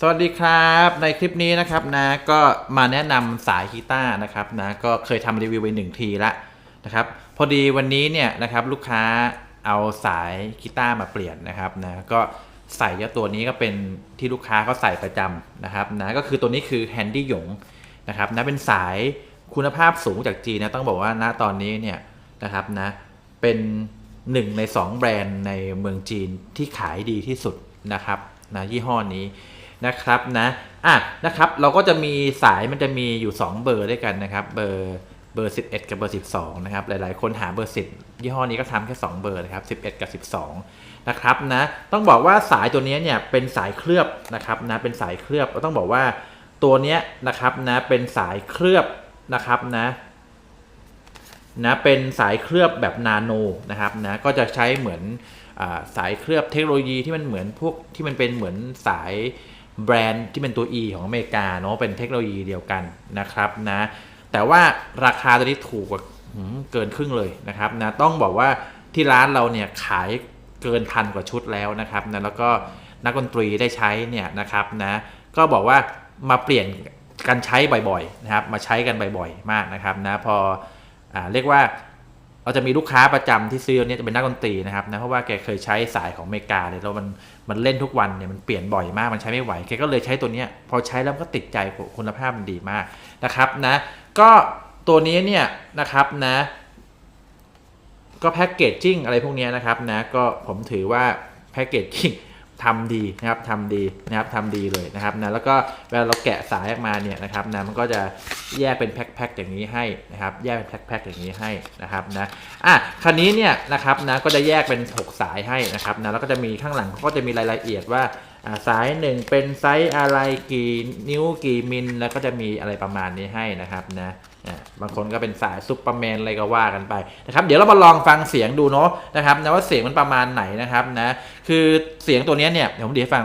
สวัสดีครับในคลิปนี้นะครับนะก็มาแนะนำสายกีตาร์นะครับนะก็เคยทำรีวิวไปหนึ่งทีละนะครับพอดีวันนี้เนี่ยนะครับลูกค้าเอาสายกีตาร์มาเปลี่ยนนะครับนะก็ใส่เจ้าตัวนี้ก็เป็นที่ลูกค้าเขาใส่ประจำนะครับนะก็คือตัวนี้คือแฮนดี้หยงนะครับนะเป็นสายคุณภาพสูงจากจีนนะต้องบอกว่าณตอนนี้เนี่ยนะครับนะเป็นหนึ่งใน 2 แบรนด์ในเมืองจีนที่ขายดีที่สุดนะครับนะยี่ห้อนี้ นะครับนะอะนะครับเราก็จะมีสายมันจะมีอยู่ 2 เบอร์ด้วยกันนะครับ เบอร์เบอร์ 11 กับเบอร์ 12 นะครับ หลายๆ คนหาเบอร์ 10 ยี่ห้อนี้ก็ทำแค่ 2 เบอร์นะครับ 11 กับ 12 นะครับนะต้องบอกว่าสายตัวนี้เนี่ยเป็นสายเคลือบนะครับนะเป็นสายเคลือบต้องบอกว่าตัวนี้นะครับนะเป็นสายเคลือบนะครับนะนะเป็นสายเคลือบแบบนาโนนะครับนะก็จะใช้เหมือนอสายเคลือบเทคโนโลยีที่มันเหมือนพวกที่มันเป็นเหมือนสาย แบรนด์ที่เป็นตัว E ของอเมริกาเนาะเป็นเทคโนโลยีเดียวกันนะครับนะแต่ว่าราคาตัวนี้ถูกกว่าเกินครึ่งเลยนะครับนะต้องบอกว่าที่ร้านเราเนี่ยขายเกินพันกว่าชุดแล้วนะครับนะแล้วก็นักดนตรีได้ใช้เนี่ยนะครับนะก็บอกว่ามาเปลี่ยนกันใช้บ่อยๆนะครับมาใช้กันบ่อยๆมากนะครับนะพออเรียกว่า เราจะมีลูกค้าประจำที่ซื้อเนี่ยจะเป็นนักดนตรีนะครับนะเพราะว่าแกเคยใช้สายของอเมริกาเนี่ยแล้วมันมันเล่นทุกวันเนี่ยมันเปลี่ยนบ่อยมากมันใช้ไม่ไหวแกก็เลยใช้ตัวเนี้ยพอใช้แล้วก็ติดใจคุณภาพมันดีมากนะครับนะก็ตัวนี้เนี่ยนะครับนะ ก็แพ็กเกจจิ้งอะไรพวกนี้นะครับนะก็ผมถือว่าแพ็กเกจจิ้ง ทำดีนะครับทำดีนะครับทำดีเลยนะครับนะแล้วก็เวลาเราแกะสายออกมาเนี่ยนะครับนะมันก็จะแยกเป็นแพ็คๆอย่างนี้ให้นะครับ แยกเป็นแพ็คๆอย่างนี้ให้นะครับนะอะคันนี้เนี่ยนะครับนะก็จะแยกเป็น 6 สายให้นะครับนะแล้วก็จะมีข้างหลังเขาก็จะมีรายละเอียดว่า สายหนึ่งเป็นไซส์อะไรกี่นิ้วกี่มิล แล้วก็จะมีอะไรประมาณนี้ให้นะครับนะบางคนก็เป็นสายซุปเปอร์แมนอะไรก็ว่ากันไปนะครับเดี๋ยวเรามาลองฟังเสียงดูเนาะนะครับนะว่าเสียงมันประมาณไหนนะครับนะคือเสียงตัวนี้เนี่ยเดี๋ยวผมดีให้ฟัง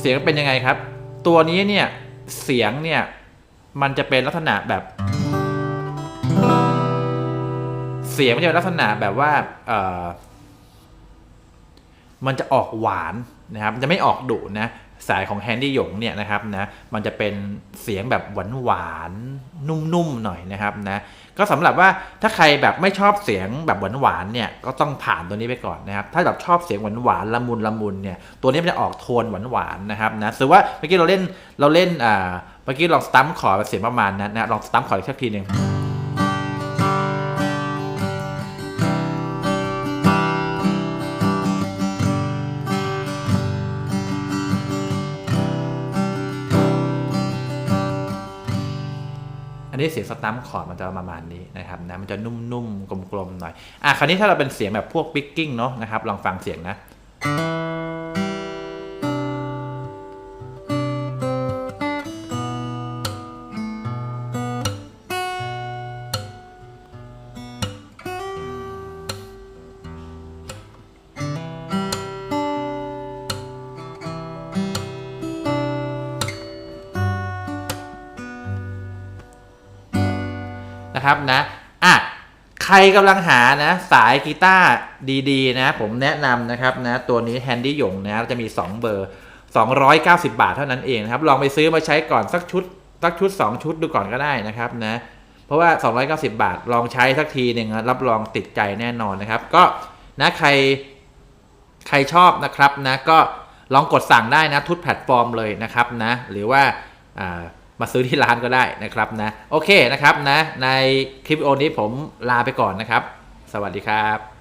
เสียงเป็นยังไงครับ ตัวนี้เนี่ยเสียงเนี่ยมันจะเป็นลักษณะแบบ เสียงมันจะเป็นลักษณะแบบว่าเออมันจะออกหวานนะครับจะไม่ออกดุนะสายของแฮนดี้หยงเนี่ยนะครับนะมันจะเป็นเสียงแบบหวานหวานนุ่มๆหน่อยนะครับนะก็สำหรับว่าถ้าใครแบบไม่ชอบเสียงแบบหวานหวานเนี่ยก็ต้องผ่านตัวนี้ไปก่อนนะครับถ้าแบบชอบเสียงหวานหวานละมุนละมุนเนี่ยตัวนี้มันจะออกโทนหวานหวานนะครับนะถือว่าเมื่อกี้เราเล่นเราเล่นอ่าเมื่อกี้ลองสตัมคอร์เสียงประมาณนั้นนะลองสตัมคอร์อีกสักทีหนึ่ง นนี้เสียงสตัมป์คอร์ดมันจะประมาณนี้นะครับนะมันจะนุ่มๆกลมๆหน่อยอะคราวนี้ถ้าเราเป็นเสียงแบบพวกปิกกิ้งเนาะนะครับลองฟังเสียงนะ นะครับนะอะใครกำลังหานะสายกีตาร์ดีๆนะผมแนะนำนะครับนะตัวนี้แฮนดี้หยงนะจะมี 2 เบอร์ 290 บาทเท่านั้นเองนะครับลองไปซื้อมาใช้ก่อนสักชุดสักชุด 2 ชุดดูก่อนก็ได้นะครับนะเพราะว่า 290 บาทลองใช้สักทีหนึ่งนะรับรองติดใจแน่นอนนะครับ ก็นะใครใครชอบนะครับนะก็ลองกดสั่งได้นะทุกแพลตฟอร์มเลยนะครับนะหรือว่าอ่า มาซื้อที่ร้านก็ได้นะครับนะโอเคนะครับนะในคลิปโอนี้ผมลาไปก่อนนะครับ สวัสดีครับ